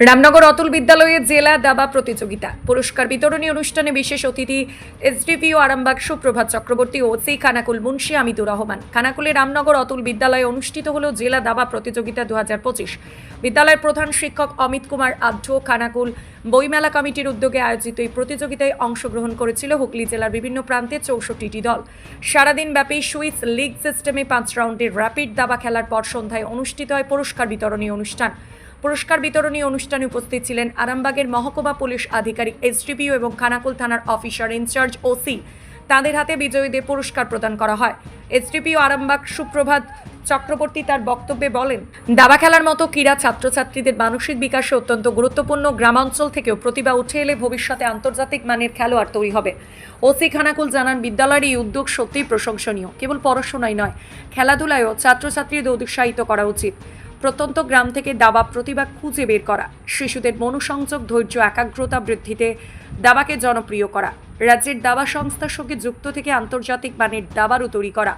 রামনগর অতুল বিদ্যালয়ে জেলা দাবা প্রতিযোগিতা। পুরস্কার বিতরণী অনুষ্ঠানে বিশেষ অতিথি SDPO Arambagh Suprabhat Chakraborty O C Khanakul Munshi Amidur Rahman. খানাকুলে Ramnagar Atul বিদ্যালয়ে অনুষ্ঠিত হল জেলা দাবা প্রতিযোগিতা দুহাজার পঁচিশ। বিদ্যালয়ের প্রধান শিক্ষক অমিত কুমার আঢ্য খানাকুল বইমেলা কমিটির উদ্যোগে আয়োজিত এই প্রতিযোগিতায় অংশগ্রহণ করেছিল হুগলি জেলার বিভিন্ন প্রান্তে চৌষট্টিটি দল। সারাদিন ব্যাপী সুইস লিগ সিস্টেমে পাঁচ রাউন্ডের র্যাপিড দাবা খেলার পর সন্ধ্যায় অনুষ্ঠিত হয় পুরস্কার বিতরণী অনুষ্ঠান। পুরস্কার বিতরণী অনুষ্ঠানে উপস্থিত ছিলেন আরামবাগের মহকুমা পুলিশ আধিকারিক এসডিপিও এবং খানাকুল থানার অফিসার ইনচার্জ ওসি। তাদের হাতে বিজয়ীদের পুরস্কার প্রদান করা হয়। এসডিপিও আরামবাগ সুপ্রভাত চক্রবর্তী তার বক্তব্যে বলেন, দাবা খেলার মতো ক্রীড়া ছাত্রছাত্রীদের মানসিক বিকাশে অত্যন্ত গুরুত্বপূর্ণ। গ্রামাঞ্চল থেকেও প্রতিভা উঠে এলে ভবিষ্যতে আন্তর্জাতিক মানের খেলোয়াড় তৈরি হবে। ওসি খানাকুল জানান, বিদ্যালয়ের এই উদ্যোগ সত্যিই প্রশংসনীয়। কেবল পড়াশোনায় নয়, খেলাধুলায়ও ছাত্রছাত্রীদের উৎসাহিত করা উচিত। প্রত্যন্ত গ্রাম থেকে দাবা প্রতিভা খুঁজে বের করা। শিশুদের মনোসংযোগ, ধৈর্য, একাগ্রতা বৃদ্ধিতে দাবাকে জনপ্রিয় করা। রাজ্যের দাবা সংস্থার সঙ্গে যুক্ত থেকে আন্তর্জাতিক মানের দাবারও তৈরি করা।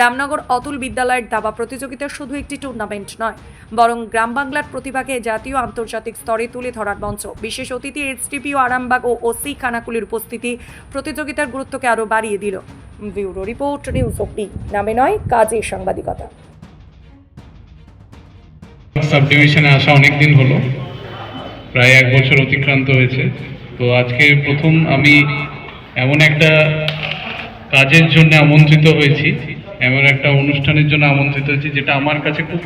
রামনগর অতুল বিদ্যালয়ের দাবা প্রতিযোগিতা শুধু একটি টুর্নামেন্ট নয়, বরং গ্রাম বাংলার প্রতিভাকে জাতীয় আন্তর্জাতিক স্তরে তুলে ধরার মঞ্চ। বিশেষ অতিথি এসটিপিও আরামবাগ ও ওসি খানাকুলির উপস্থিতি প্রতিযোগিতার গুরুত্বকে আরও বাড়িয়ে দিল। ব্যুরো রিপোর্ট, নিউজ অব্দি নামে নয় কাজে সাংবাদিকতা। সাব ডিভিশনে আসা অনেক দিন হলো। প্রায় এক বছর অতিক্রান্ত হয়েছে। তো আজকে প্রথম আমি এমন একটা কাজের জন্য আমন্ত্রিত হয়েছি, এমন একটা অনুষ্ঠানের জন্য আমন্ত্রিত হয়েছি, যেটা আমার কাছে খুব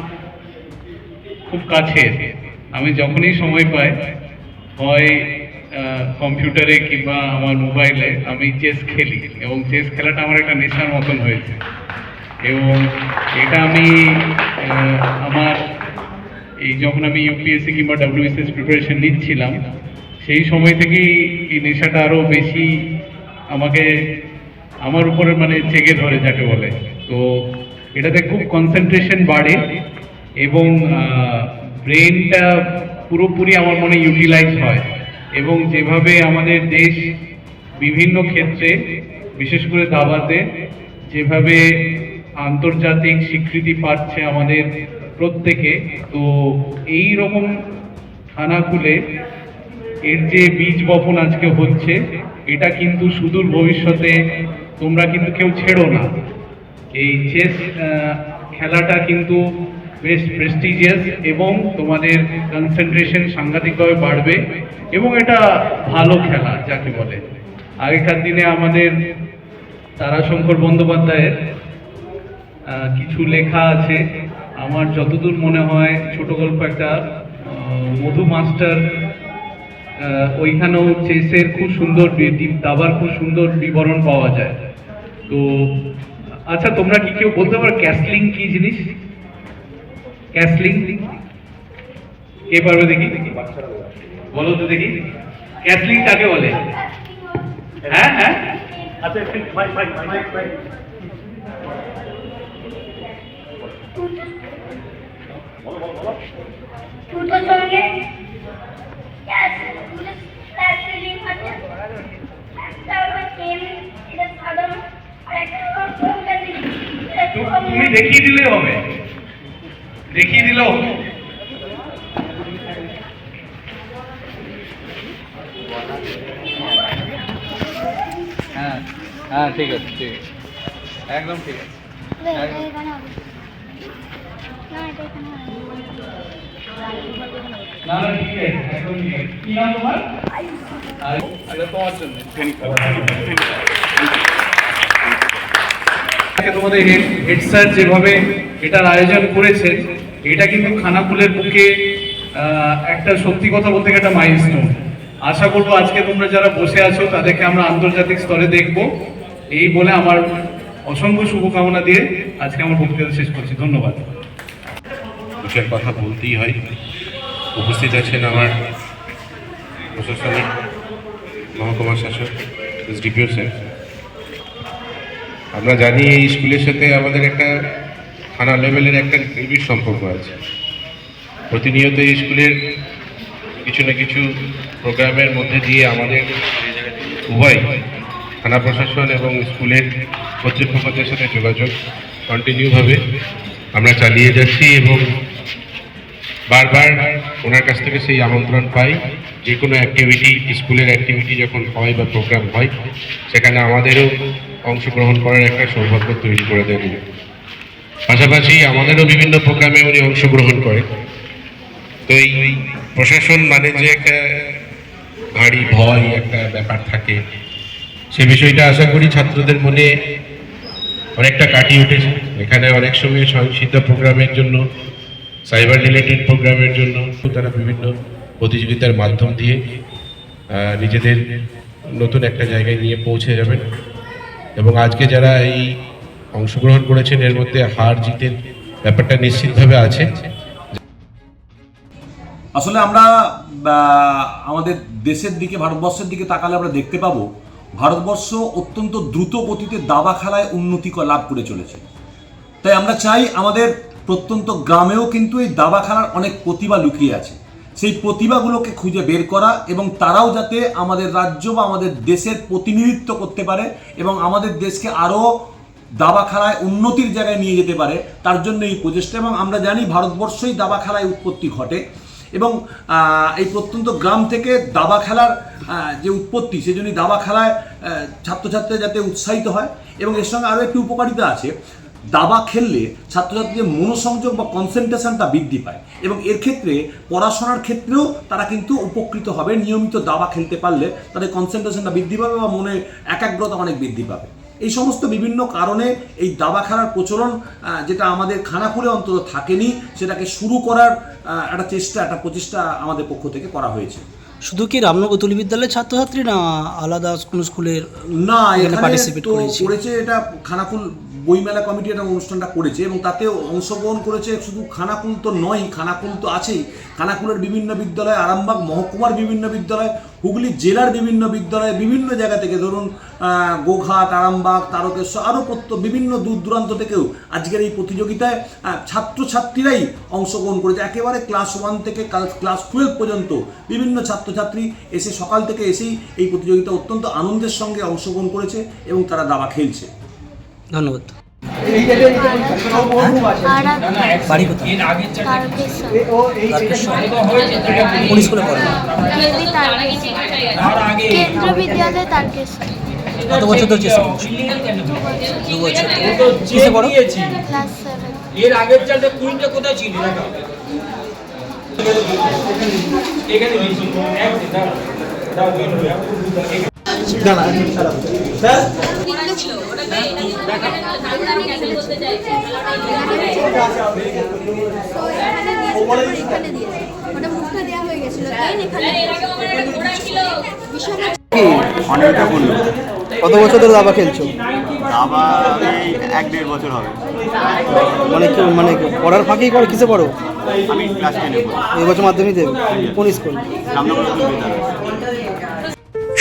খুব কাছে। আমি যখনই সময় পাই, হয় কম্পিউটারে কিংবা আমার মোবাইলে আমি চেস খেলি এবং চেস খেলাটা আমার একটা নেশার মতন হয়েছে। এবং এটা আমি আমার এই যখন আমি ইউপিএসসি কিংবা ডাব্লিউবিসিএস প্রিপারেশন নিচ্ছিলাম, সেই সময় থেকেই এই নেশাটা আরও বেশি আমাকে, আমার উপরে মানে জেগে ধরে যাকে বলে। তো এটাতে খুব কনসেন্ট্রেশন বাড়ে এবং ব্রেনটা পুরোপুরি আমার মনে ইউটিলাইজ হয় এবং যেভাবে আমাদের দেশ বিভিন্ন ক্ষেত্রে, বিশেষ করে দাবাতে, যেভাবে আন্তর্জাতিক স্বীকৃতি পাচ্ছে আমাদের প্রত্যেকে, তো এই রকম থানা খুলে এর যে বীজ বপন আজকে হচ্ছে, এটা কিন্তু সুদূর ভবিষ্যতে তোমরা কিন্তু কেউ ছেড়ো না। এই চেস খেলাটা কিন্তু বেশ প্রেস্টিজিয়াস এবং তোমাদের কনসেন্ট্রেশন সাংঘাতিকভাবে বাড়বে এবং এটা ভালো খেলা, যাকে বলে। আগেকার দিনে আমাদের তারাশঙ্কর বন্দ্যোপাধ্যায়ের কিছু লেখা আছে আমার যতদূর মনে হয়, ছোট গল্প একটা মধু মাস্টার ওইখানেও চেসের খুব সুন্দর দাবার খুব সুন্দর বিবরণ পাওয়া যায়। তো আচ্ছা তোমরা কি কেউ বলতে পারো ক্যাসলিং কি জিনিস? ক্যাসলিং? কে পারবে দেখি? বলো তো দেখি। ক্যাসলিং কাকে বলে? হ্যাঁ হ্যাঁ। আচ্ছা তুমি দেখিয়ে দিলে হবে। দেখিয়ে দিলেও হবে। হ্যাঁ হ্যাঁ ঠিক আছে ঠিক আছে। একদম ঠিক আছে। তোমাদের হেড স্যার যেভাবে এটার আয়োজন করেছেন এটা কিন্তু খানাকুলের বুকে একটা সত্যি কথা বলতে গেলে একটা মাইলস্টোন আশা করব আজকে তোমরা যারা বসে আছো, তাদেরকে আমরা আন্তর্জাতিক স্তরে দেখব। এই বলে আমার অসংখ্য শুভকামনা দিয়ে আজকে আমার বক্তৃতা শেষ করছি। ধন্যবাদ। দুটার কথা বলতেই হয়। উপস্থিত আছেন আমার প্রশাসনিক মহকুমা শাসক এসডিপিও স্যার। আমরা জানি এই স্কুলের সাথে আমাদের একটা থানা লেভেলের একটা নিবিড় সম্পর্ক আছে। প্রতিনিয়ত এই স্কুলের কিছু না কিছু প্রোগ্রামের মধ্যে দিয়ে আমাদের উভয় থানা প্রশাসন এবং স্কুলের কর্তৃপক্ষদের সাথে যোগাযোগ কন্টিনিউভাবে আমরা চালিয়ে যাচ্ছি এবং বারবার ওনার কাছ থেকে সেই আমন্ত্রণ পাই। যে কোনো অ্যাক্টিভিটি স্কুলের অ্যাক্টিভিটি যখন হয় বা প্রোগ্রাম হয়, সেখানে আমাদেরও অংশগ্রহণ করার একটা সৌভাগ্য তৈরি করে দেন পাশাপাশি আমাদেরও বিভিন্ন প্রোগ্রামে উনি অংশগ্রহণ করেন। তো এই প্রশাসন মানে যে একটা ভারী ভয়, একটা ব্যাপার থাকে। সে বিষয়টা আশা করি ছাত্রদের মনে অনেকটা কাটিয়ে উঠেছে। এখানে অনেক সময় সহিংসিত প্রোগ্রামের জন্য, সাইবার রিলেটেড প্রোগ্রামের জন্য তারা বিভিন্ন প্রতিযোগিতার মাধ্যম দিয়ে নিজেদের নতুন একটা জায়গায় নিয়ে পৌঁছে যাবেন। এবং আজকে যারা এই অংশগ্রহণ করেছেন, এর মধ্যে হার জিতের ব্যাপারটা নিশ্চিতভাবে আছে। আসলে আমরা আমাদের দেশের দিকে, ভারতবর্ষের দিকে তাকালে আমরা দেখতে পাবো ভারতবর্ষ অত্যন্ত দ্রুত গতিতে দাবা খেলায় উন্নতি লাভ করে চলেছে। তাই আমরা চাই আমাদের প্রত্যন্ত গ্রামেও কিন্তু এই দাবা খেলার অনেক প্রতিভা লুকিয়ে আছে। সেই প্রতিভাগুলোকে খুঁজে বের করা এবং তারাও যাতে আমাদের রাজ্য বা আমাদের দেশের প্রতিনিধিত্ব করতে পারে এবং আমাদের দেশকে আরও দাবা খেলায় উন্নতির জায়গায় নিয়ে যেতে পারে, তার জন্য এই প্রচেষ্টা। এবং আমরা জানি ভারতবর্ষই দাবা খেলায় উৎপত্তি ঘটে। এবং এই প্রত্যন্ত গ্রাম থেকে দাবা খেলার যে উৎপত্তি, সেজন্য দাবা খেলায় ছাত্রছাত্রীরা যাতে উৎসাহিত হয় এবং এর সঙ্গে আরও একটি উপকারিতা আছে। দাবা খেললে ছাত্রছাত্রীদের মনোসংযোগ বা কনসেন্ট্রেশনটা বৃদ্ধি পায় এবং এর ক্ষেত্রে পড়াশোনার ক্ষেত্রেও তারা কিন্তু উপকৃত হবে। নিয়মিত দাবা খেলতে পারলে তাদের কনসেন্ট্রেশনটা বৃদ্ধি পাবে বা মনে একাগ্রতা অনেক বৃদ্ধি পাবে। এই সমস্ত বিভিন্ন কারণে এই দাবা খেলার প্রচলন যেটা আমাদের খানাকুলে অন্তত থাকেনি সেটাকে শুরু করার একটা চেষ্টা একটা প্রচেষ্টা আমাদের পক্ষ থেকে করা হয়েছে শুধু কি রামনগর তুলি বিদ্যালয়ের ছাত্রছাত্রী না আলাদা কোনো স্কুলের না এখানে পার্টিসিপেট participate করেছে। করেছে এটা খানাকুল বইমেলা কমিটি এটা অনুষ্ঠানটা করেছে এবং তাতে অংশগ্রহণ করেছে শুধু খানাকুল তো নয় খানাকুল তো আছেই। খানাকুলের বিভিন্ন বিদ্যালয়, আরামবাগ, মহকুমার বিভিন্ন বিদ্যালয়, হুগলি জেলার বিভিন্ন বিদ্যালয়, বিভিন্ন জায়গা থেকে ধরুন গোঘাট, আরামবাগ, তারকেশ্বর, আরও বিভিন্ন দূর দূরান্ত থেকেও আজকের এই প্রতিযোগিতায় ছাত্রছাত্রীরাই অংশগ্রহণ করেছে। একেবারে ক্লাস ওয়ান থেকে কাল- ক্লাস টুয়েলভ পর্যন্ত বিভিন্ন ছাত্রছাত্রী এসে সকাল থেকে এসেই এই প্রতিযোগিতা অত্যন্ত আনন্দের সঙ্গে অংশগ্রহণ করেছে এবং তারা দাবা খেলছে। ধন্যবাদ। বাড়ি কোথায়? কোন স্কুলে পড়ে কেন্দ্র বিদ্যালয় তারকেশ্বর। কত বছর ধরে চেষ্টা করছ? দু বছর। কিসে পড়ো? এর আগের চালটা কুইনটা কোথায় ছিল? দেখা হয়ে করল কত বছর ধরে দাবা খেলছো? আবার এই এক দেড় বছর হবে। মানে কি মানে পড়ার ফাঁকেই করো কিসে পড়ো? আমি ক্লাস টেনে পড়ি। এই বছর মাধ্যমিক দেবে। কোন স্কুল?